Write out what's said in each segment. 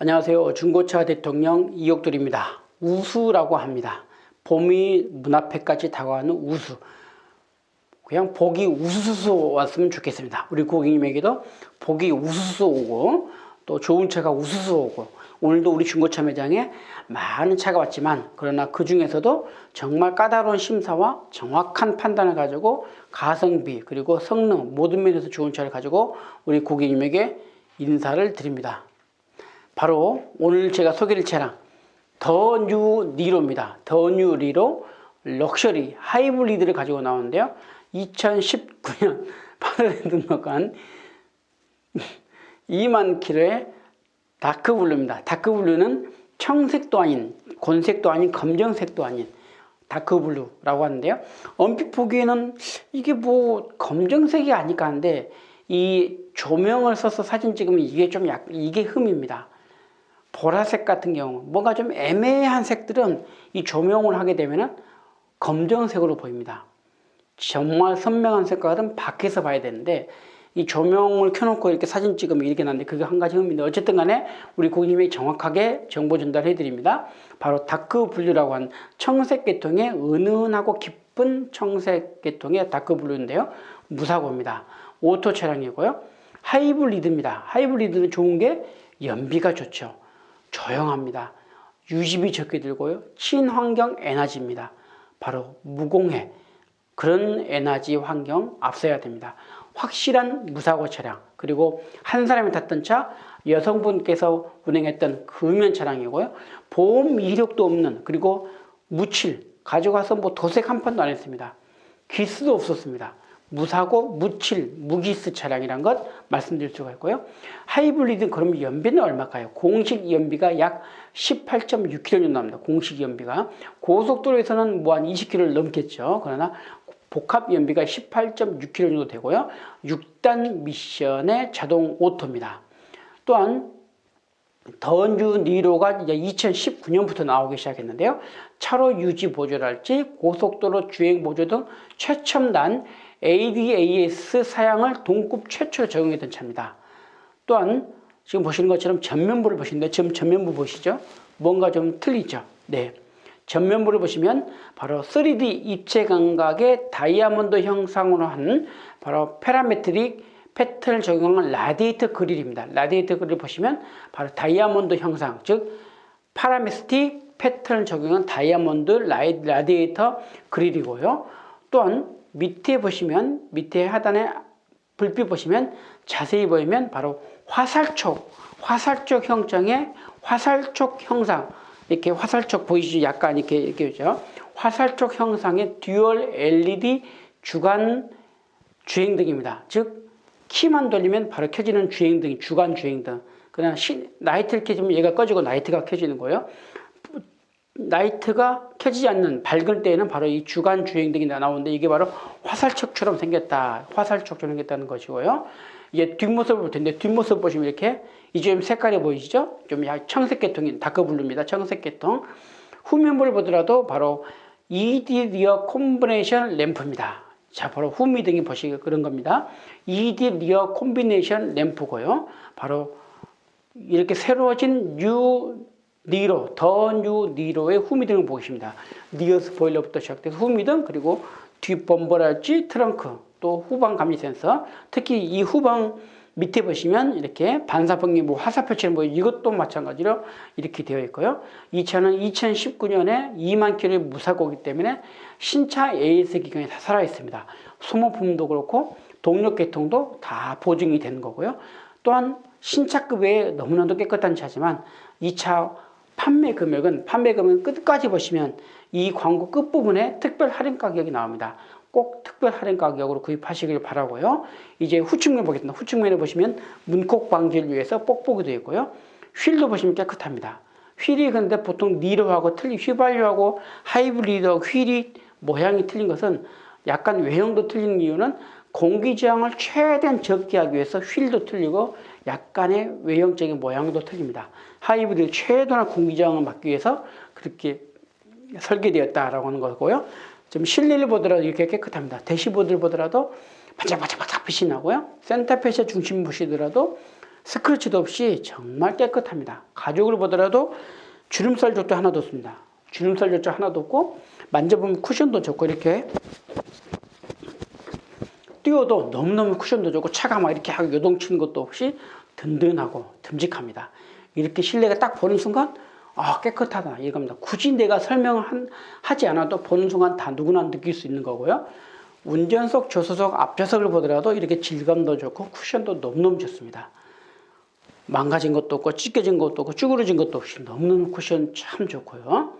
안녕하세요. 중고차 대통령 이옥돌입니다. 우수라고 합니다. 봄이 문 앞에까지 다가가는 우수. 그냥 복이 우수수 왔으면 좋겠습니다. 우리 고객님에게도 복이 우수수 오고 또 좋은 차가 우수수 오고 오늘도 우리 중고차 매장에 많은 차가 왔지만 그러나 그 중에서도 정말 까다로운 심사와 정확한 판단을 가지고 가성비 그리고 성능 모든 면에서 좋은 차를 가지고 우리 고객님에게 인사를 드립니다. 바로 오늘 제가 소개할 차량 더 뉴 니로입니다. 더뉴 리로 럭셔리 하이브리드를 가지고 나오는데요. 2019년 8월에 등록한 2만 킬로의 다크블루입니다. 다크블루는 청색도 아닌 곤색도 아닌 검정색도 아닌 다크블루라고 하는데요. 얼핏 보기에는 이게 뭐 검정색이 아닐까 하는데 이 조명을 써서 사진 찍으면 이게 좀 약, 이게 흠입니다. 보라색 같은 경우 뭔가 좀 애매한 색들은 이 조명을 하게 되면은 검정색으로 보입니다. 정말 선명한 색깔은 밖에서 봐야 되는데 이 조명을 켜놓고 이렇게 사진 찍으면 이렇게 나는데 그게 한 가지 흠인데 어쨌든 간에 우리 고객님이 정확하게 정보 전달해 드립니다. 바로 다크 블루라고 한 청색 계통의 은은하고 깊은 청색 계통의 다크 블루인데요. 무사고입니다. 오토 차량이고요. 하이브리드입니다. 하이브리드는 좋은 게 연비가 좋죠. 조용합니다. 유지비 적게 들고요. 친환경 에너지입니다. 바로 무공해 그런 에너지 환경 앞서야 됩니다. 확실한 무사고 차량 그리고 한 사람이 탔던 차 여성분께서 운행했던 금연 차량이고요. 보험 이력도 없는 그리고 무칠 가져가서 뭐 도색 한 판도 안 했습니다. 기스도 없었습니다. 무사고 무칠 무기스 차량이란 것 말씀드릴 수가 있고요. 하이브리드 그러면 연비는 얼마일까요? 공식 연비가 약 18.6km 정도 납니다. 공식 연비가 고속도로에서는 뭐 한 20km를 넘겠죠. 그러나 복합 연비가 18.6km 정도 되고요. 6단 미션의 자동 오토입니다. 또한 더뉴 니로가 이제 2019년부터 나오기 시작했는데요. 차로 유지 보조랄지 고속도로 주행 보조 등 최첨단 ADAS 사양을 동급 최초로 적용했던 차입니다. 또한 지금 보시는 것처럼 전면부를 보시는데 지금 전면부 보시죠? 뭔가 좀 틀리죠? 네. 전면부를 보시면 바로 3D 입체 감각의 다이아몬드 형상으로 한 바로 페라메트릭 패턴을 적용한 라디에이터 그릴입니다. 라디에이터 그릴 보시면 바로 다이아몬드 형상, 즉 파라메스틱 패턴을 적용한 다이아몬드 라디에이터 그릴이고요. 또한 밑에 보시면 밑에 하단에 불빛 보시면 자세히 보이면 바로 화살촉, 화살촉 형장의 화살촉 형상 이렇게 화살촉 보이시죠? 약간 이렇게 이렇게죠. 화살촉 형상의 듀얼 LED 주간 주행등입니다. 즉 키만 돌리면 바로 켜지는 주행등이 주간 주행등. 그냥 시, 라이트를 켜지면 얘가 꺼지고 라이트가 켜지는 거예요. 라이트가 켜지지 않는 밝을 때에는 바로 이 주간 주행등이 나오는데 이게 바로 화살촉처럼 생겼다. 화살촉처럼 생겼다는 것이고요. 이게 뒷모습을 볼 텐데 뒷모습 보시면 이렇게 좀 색깔이 보이시죠? 좀 청색 계통인 다크블루입니다. 청색 계통. 후면부를 보더라도 바로 ED 리어 콤비네이션 램프입니다. 자, 바로 후미등이 보시기 그런 겁니다. ED 리어 콤비네이션 램프고요. 바로 이렇게 새로워진 뉴 니로, 더 뉴 니로의 후미등을 보십니다. 니어 스포일러부터 시작돼서 후미등 그리고 뒷범버랄지 트렁크 또 후방 감지 센서 특히 이 후방 밑에 보시면 이렇게 반사풍기 뭐 화살표처럼 보이 이것도 마찬가지로 이렇게 되어 있고요. 이 차는 2019년에 2만 킬로의 무사고기 때문에 신차 AS 기간이 다 살아 있습니다. 소모품도 그렇고 동력 계통도 다 보증이 되는 거고요. 또한 신차급에 너무나도 깨끗한 차지만 이 차 판매 금액은 판매 금액 끝까지 보시면 이 광고 끝부분에 특별 할인 가격이 나옵니다. 꼭 특별 할인 가격으로 구입하시길 바라고요. 이제 후측면 보겠습니다. 후측면에 보시면 문콕 방지를 위해서 뽁뽁이 되어 있고요. 휠도 보시면 깨끗합니다. 휠이 근데 보통 니로하고 틀린 휘발유하고 하이브리드 휠이 모양이 틀린 것은 약간 외형도 틀린 이유는 공기 저항을 최대한 적게 하기 위해서 휠도 틀리고 약간의 외형적인 모양도 틀립니다. 하이브리드 최대한 공기저항을 막기 위해서 그렇게 설계되었다라고 하는 거고요. 좀 실내를 보더라도 이렇게 깨끗합니다. 대시보드를 보더라도 반짝반짝반짝 빛이 나고요. 센터페시아 중심 보시더라도 스크래치도 없이 정말 깨끗합니다. 가죽을 보더라도 주름살 조도 하나도 없습니다. 주름살 조도 하나도 없고 만져보면 쿠션도 좋고 이렇게 띄워도 너무너무 쿠션도 좋고 차가 막 이렇게 하고 요동치는 것도 없이 든든하고 듬직합니다. 이렇게 실내가 딱 보는 순간 아 깨끗하다 이겁니다. 굳이 내가 설명하지 않아도 보는 순간 다 누구나 느낄 수 있는 거고요. 운전석, 조수석, 앞좌석을 보더라도 이렇게 질감도 좋고 쿠션도 너무너무 좋습니다. 망가진 것도 없고 찢겨진 것도 없고 쭈그러진 것도 없이 너무너무 쿠션 참 좋고요.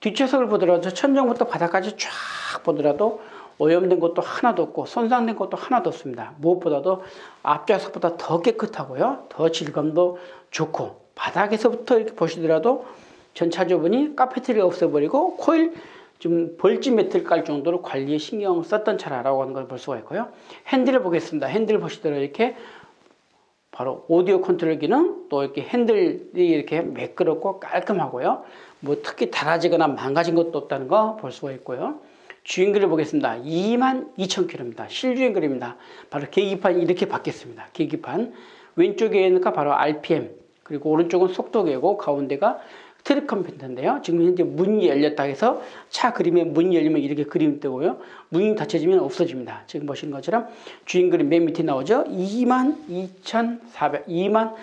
뒷좌석을 보더라도 천정부터 바닥까지 쫙 보더라도 오염된 것도 하나도 없고 손상된 것도 하나도 없습니다. 무엇보다도 앞좌석보다 더 깨끗하고요. 더 질감도 좋고 바닥에서부터 이렇게 보시더라도 전차주분이 카페트를 없애버리고 코일 좀 벌집 매트를 깔 정도로 관리에 신경을 썼던 차라고 하는 걸 볼 수가 있고요. 핸들을 보겠습니다. 핸들 보시더라도 이렇게 바로 오디오 컨트롤 기능 또 이렇게 핸들이 이렇게 매끄럽고 깔끔하고요. 뭐 특히 달아지거나 망가진 것도 없다는 거 볼 수가 있고요. 주행거리 보겠습니다. 2만 2천 킬로입니다. 실주행거리입니다. 바로 계기판이 이렇게 바뀌었습니다. 계기판 왼쪽에는 바로 RPM 그리고 오른쪽은 속도계고 가운데가 트랙 컴퓨터인데요. 지금 현재 문이 열렸다 해서 차 그림에 문이 열리면 이렇게 그림이 뜨고요. 문이 닫혀지면 없어집니다. 지금 보시는 것처럼 주행 그림 맨 밑에 나오죠. 22,400, 2만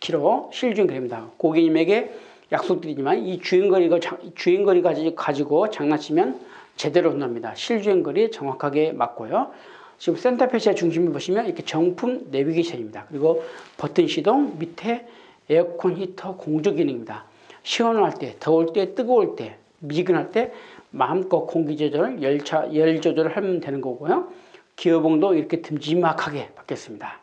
킬로 실주행 그림입니다. 고객님에게 약속드리지만 이 주행거리가 주행거리 가지고 장난치면 제대로 혼납니다. 실주행거리 정확하게 맞고요. 지금 센터페시아 중심을 보시면 이렇게 정품 내비게이션입니다. 그리고 버튼 시동 밑에 에어컨 히터 공조 기능입니다. 시원할 때, 더울 때, 뜨거울 때, 미지근할 때 마음껏 공기 조절, 열차 열 조절을 하면 되는 거고요. 기어봉도 이렇게 듬직하게 바뀌었습니다.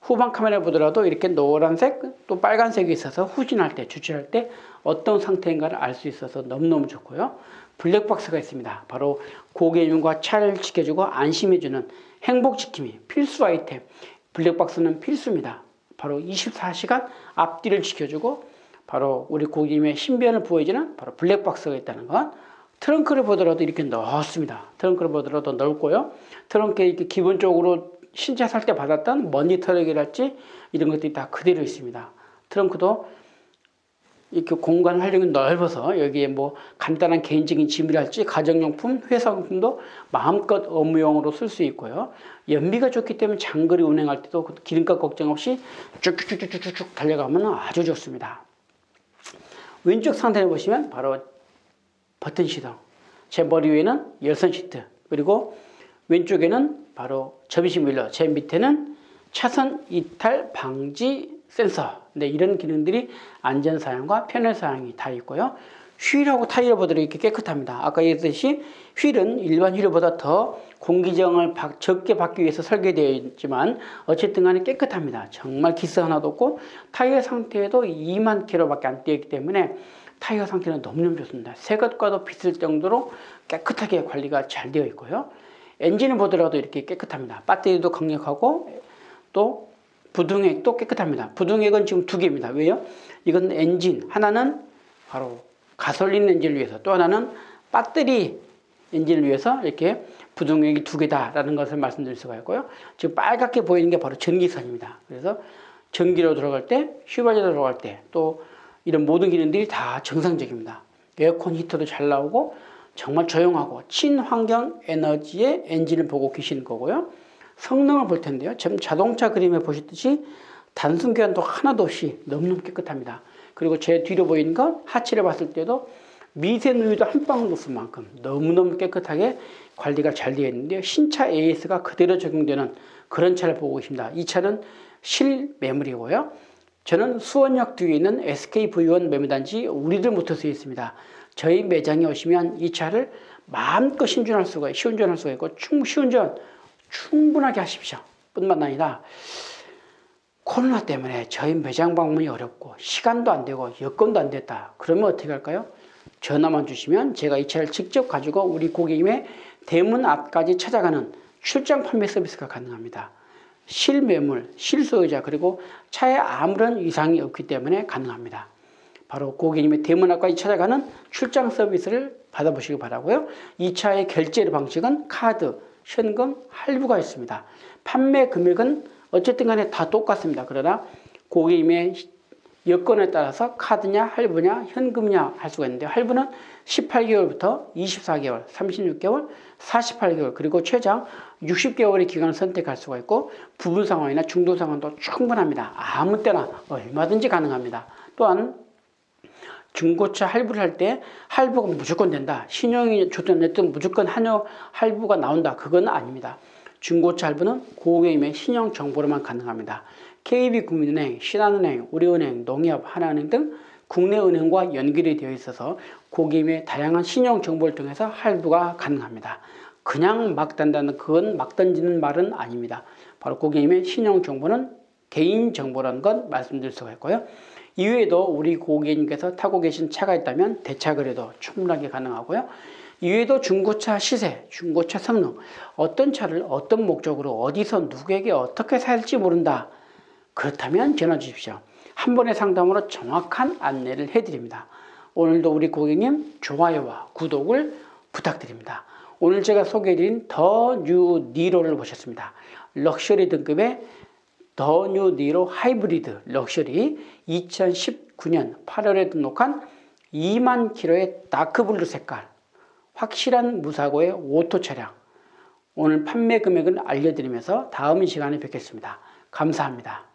후방 카메라 보더라도 이렇게 노란색 또 빨간색이 있어서 후진할 때 주차할 때 어떤 상태인가를 알 수 있어서 너무너무 좋고요. 블랙박스가 있습니다. 바로 고객님과 차를 지켜주고 안심해주는 행복지킴이 필수 아이템. 블랙박스는 필수입니다. 바로 24시간 앞뒤를 지켜주고 바로 우리 고객님의 신변을 보여주는 바로 블랙박스가 있다는 것. 트렁크를 보더라도 이렇게 넣었습니다. 트렁크를 보더라도 넓고요. 트렁크에 이렇게 기본적으로 신차 살때 받았던 털기랄지 이런 것들이 다 그대로 있습니다. 트렁크도 이렇게 공간 활용이 넓어서 여기에 뭐 간단한 개인적인 짐이랄지 가정용품, 회사용품도 마음껏 업무용으로 쓸 수 있고요. 연비가 좋기 때문에 장거리 운행할 때도 그 기름값 걱정 없이 쭉쭉쭉쭉쭉 달려가면 아주 좋습니다. 왼쪽 상단에 보시면 바로 버튼 시동. 제 머리 위에는 열선 시트. 그리고 왼쪽에는 바로 접이식 밀러. 제 밑에는 차선 이탈 방지 센서. 네, 이런 기능들이 안전 사양과 편의 사양이 다 있고요. 휠하고 타이어 보드로 이렇게 깨끗합니다. 아까 얘기했듯이 휠은 일반 휠보다 더 공기정을 적게 받기 위해서 설계되어 있지만 어쨌든 간에 깨끗합니다. 정말 기스 하나도 없고 타이어 상태에도 2만 킬로 밖에 안 뛰었기 때문에 타이어 상태는 너무너무 좋습니다. 새 것과도 비슷할 정도로 깨끗하게 관리가 잘 되어 있고요. 엔진을 보더라도 이렇게 깨끗합니다. 배터리도 강력하고 또 부등액도 깨끗합니다. 부등액은 지금 두 개입니다. 왜요? 이건 엔진, 하나는 바로 가솔린 엔진을 위해서 또 하나는 배터리 엔진을 위해서 이렇게 부등액이 두 개다라는 것을 말씀드릴 수가 있고요. 지금 빨갛게 보이는 게 바로 전기선입니다. 그래서 전기로 들어갈 때, 휘발유로 들어갈 때, 또 이런 모든 기능들이 다 정상적입니다. 에어컨 히터도 잘 나오고 정말 조용하고 친환경 에너지의 엔진을 보고 계시는 거고요. 성능을 볼 텐데요. 지금 자동차 그림에 보시듯이 단순 교환도 하나도 없이 너무너무 깨끗합니다. 그리고 제 뒤로 보이는 건 하체를 봤을 때도 미세누유도 한 방울 없을 만큼 너무너무 깨끗하게 관리가 잘 되어 있는데요. 신차 AS가 그대로 적용되는 그런 차를 보고 있습니다. 이 차는 실매물이고요. 저는 수원역 뒤에 있는 SKV1 매물단지 우리들 모터스에 있습니다. 저희 매장에 오시면 이 차를 마음껏 신준할 수가 시운전할 수가 있고 충 시운전 충분하게 하십시오. 뿐만 아니라 코로나 때문에 저희 매장 방문이 어렵고 시간도 안 되고 여건도 안 됐다. 그러면 어떻게 할까요? 전화만 주시면 제가 이 차를 직접 가지고 우리 고객님의 대문 앞까지 찾아가는 출장 판매 서비스가 가능합니다. 실매물, 실소유자 그리고 차에 아무런 이상이 없기 때문에 가능합니다. 바로 고객님의 대문 앞까지 찾아가는 출장 서비스를 받아보시기 바라고요. 이 차의 결제 방식은 카드, 현금, 할부가 있습니다. 판매 금액은 어쨌든 간에 다 똑같습니다. 그러나 고객님의 여건에 따라서 카드냐 할부냐 현금냐 할 수가 있는데 할부는 18개월부터 24개월, 36개월, 48개월 그리고 최장 60개월의 기간을 선택할 수가 있고 부분 상황이나 중도 상황도 충분합니다. 아무 때나 얼마든지 가능합니다. 또한 중고차 할부를 할 때 할부가 무조건 된다. 신용이 좋든 어쨌든 무조건 한여 할부가 나온다. 그건 아닙니다. 중고차 할부는 고객님의 신용 정보로만 가능합니다. KB국민은행, 신한은행, 우리은행, 농협, 하나은행 등 국내 은행과 연결이 되어 있어서 고객님의 다양한 신용 정보를 통해서 할부가 가능합니다. 그냥 막 단다는 그건 막 던지는 말은 아닙니다. 바로 고객님의 신용 정보는 개인 정보라는 건 말씀드릴 수가 있고요. 이외에도 우리 고객님께서 타고 계신 차가 있다면 대차 거래도 충분하게 가능하고요. 이외에도 중고차 시세, 중고차 성능, 어떤 차를 어떤 목적으로 어디서 누구에게 어떻게 살지 모른다. 그렇다면 전화 주십시오. 한 번의 상담으로 정확한 안내를 해드립니다. 오늘도 우리 고객님 좋아요와 구독을 부탁드립니다. 오늘 제가 소개해드린 더 뉴 니로를 보셨습니다. 럭셔리 등급의 더 뉴 니로 하이브리드 럭셔리 2019년 8월에 등록한 2만 킬로의 다크블루 색깔 확실한 무사고의 오토 차량 오늘 판매 금액을 알려드리면서 다음 시간에 뵙겠습니다. 감사합니다.